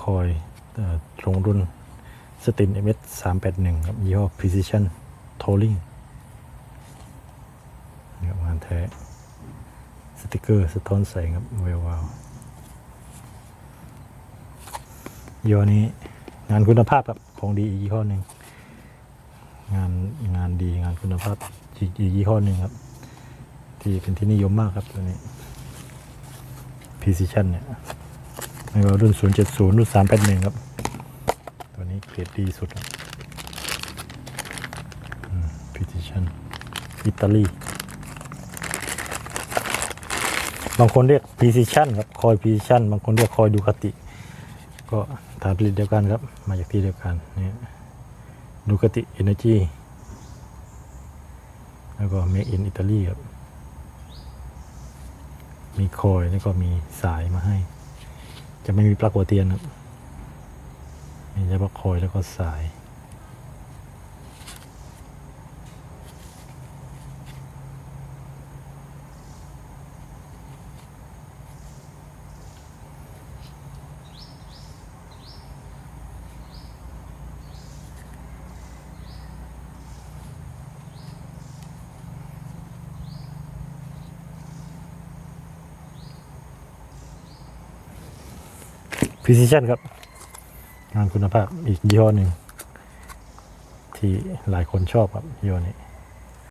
คอยเอ่อลงรุ่นสติน MS 3 8 1ครับยี่ห้อ Precision Tolling นี่ครับงานแท้ สติกเกอร์สะท้อนแสงครับเวลวาวยี่ห้อนี้งานคุณภาพครับของดีอีกยี่ห้อหนึ่งงานงานดีงานคุณภาพอีกอีกยี่ห้อหนึ่งครับ ที่เป็นที่นิยมมากครับตัวนี้ Precision เนี่ย ไม่ว่ารุ่น 070 รุ่น 381 ครับ ตัวนี้เกรดดีสุดครับอืม Precision อิตาลีบางคนเรียก Precision ครับ คอย Precision บางคนเรียกคอยดูคติ ก็ฐานผลิตเดียวกันครับ มาจากที่เดียวกันเนี่ยดูคติ Energy แล้วก็ Make in Italy ครับ มีคอยแล้วก็มีสายมาให้ จะไม่มีปลั๊กหัวเทียนครับมีเฉพาะคอยแล้วก็สาย Precision ครับ งานคุณภาพอีกยี่ห้อหนึ่งที่หลายคนชอบครับยี่ห้อนี้